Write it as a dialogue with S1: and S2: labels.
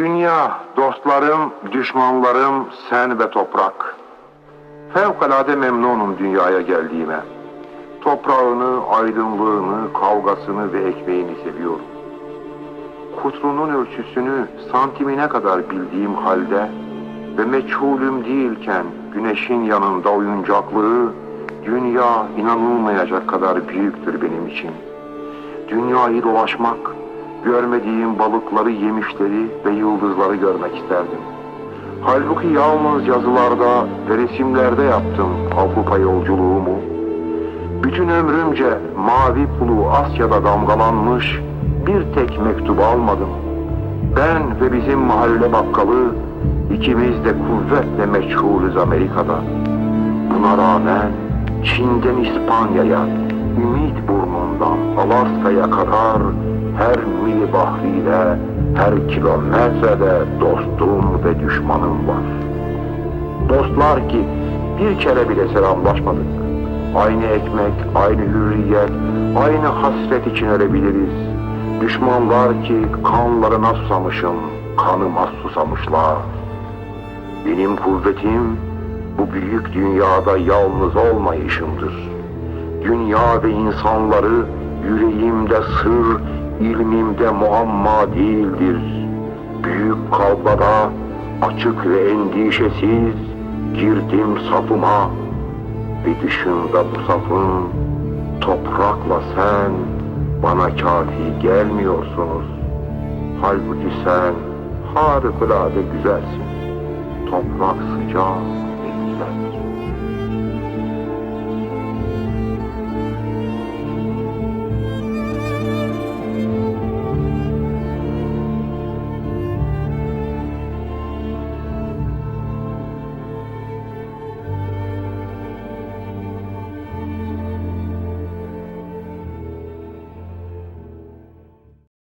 S1: Dünya, dostlarım, düşmanlarım, sen ve toprak. Fevkalade memnunum dünyaya geldiğime. Toprağını, aydınlığını, kavgasını ve ekmeğini seviyorum. Kutrunun ölçüsünü santimine kadar bildiğim halde ve meçhulüm değilken güneşin yanında oyuncaklığı dünya inanılmayacak kadar büyüktür benim için. Dünyayı dolaşmak, görmediğim balıkları, yemişleri ve yıldızları görmek isterdim. Halbuki yalnız yazılarda ve resimlerde yaptım Avrupa yolculuğumu. Bütün ömrümce mavi pulu Asya'da damgalanmış bir tek mektubu almadım. Ben ve bizim mahalle bakkalı ikimiz de kuvvetle meçhulüz Amerika'da. Buna rağmen Çin'den İspanya'ya, Ümit burnundan Alaska'ya kadar her mili bahriyle, her kilometrede dostum ve düşmanım var. Dostlar ki bir kere bile selamlaşmadık. Aynı ekmek, aynı hürriyet, aynı hasret için ölebiliriz. Düşmanlar ki kanlarına susamışım, kanıma susamışlar. Benim kuvvetim bu büyük dünyada yalnız olmayışımdır. Dünya ve insanları yüreğimde sır, ilmimde muamma değildir. Büyük kavgada açık ve endişesiz girdim safıma ve dışında bu safın toprakla sen bana kafi gelmiyorsunuz. Halbuki sen harikulade güzelsin. Toprak sıcak,